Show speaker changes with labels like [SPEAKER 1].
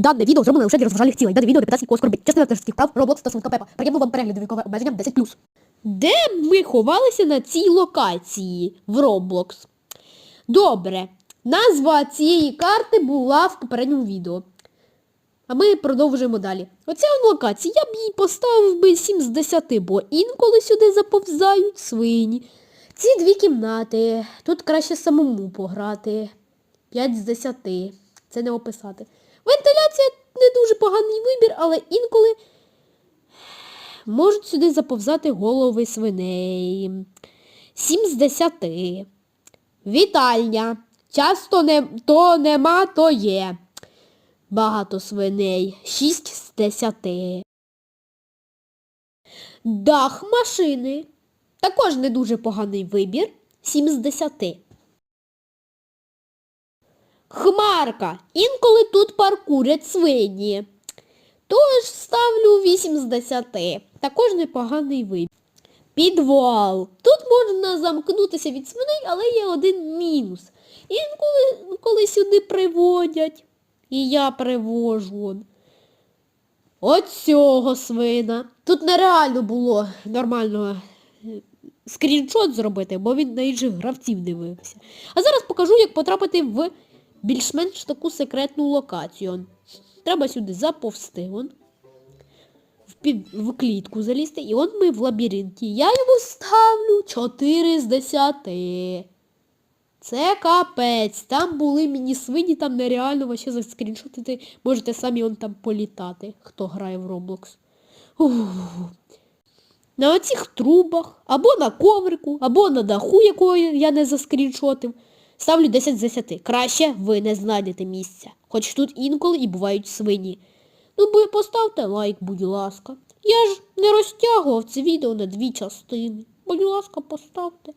[SPEAKER 1] Дане відео зроблено лише для розважальних цілей. Дане відео питання оскорбить. Частина авторських прав, та Сумка Пепа. Приємно вам перегляду вікове обмеження 10+. Де ми ховалися на цій локації в Roblox? Добре. Назва цієї карти була в попередньому відео. А ми продовжуємо далі. Оця локація, я б їй поставив би 7 з 10, бо інколи сюди заповзають свині. Ці дві кімнати. Тут краще самому пограти. 5 з 10. Це не описати. Вентиляція не дуже поганий вибір, але інколи можуть сюди заповзати голови свиней. 7 з 10. Вітальня. Часто не, то нема, то є. Багато свиней. 6 з 10. Дах машини. Також не дуже поганий вибір. 7 з 10. Хмарка. Інколи тут паркурять свині. Тож ставлю 8 з 10. Також непоганий вибір. Підвал. Тут можна замкнутися від свиней, але є один мінус. Інколи коли сюди приводять. І я привожу. он. От цього свина. Тут нереально було нормально е, скріншот зробити, бо він на інших гравців дивився. А зараз покажу, як потрапити в більш-менш таку секретну локацію. Треба сюди заповзти. Он. В, під, в клітку залізти. І от ми в лабіринті. Я йому ставлю 4 з 10. Це капець. Там були міні-свині, там нереально вообще заскріншотити. Можете самі он там політати, хто грає в Roblox. Ух. На оцих трубах, або на коврику, або на даху, якого я не заскріншотив. Ставлю 10 з 10. Краще ви не знайдете місця. Хоч тут інколи і бувають свині. Ну, бо поставте лайк, будь ласка. Я ж не розтягував це відео на дві частини. Будь ласка, поставте.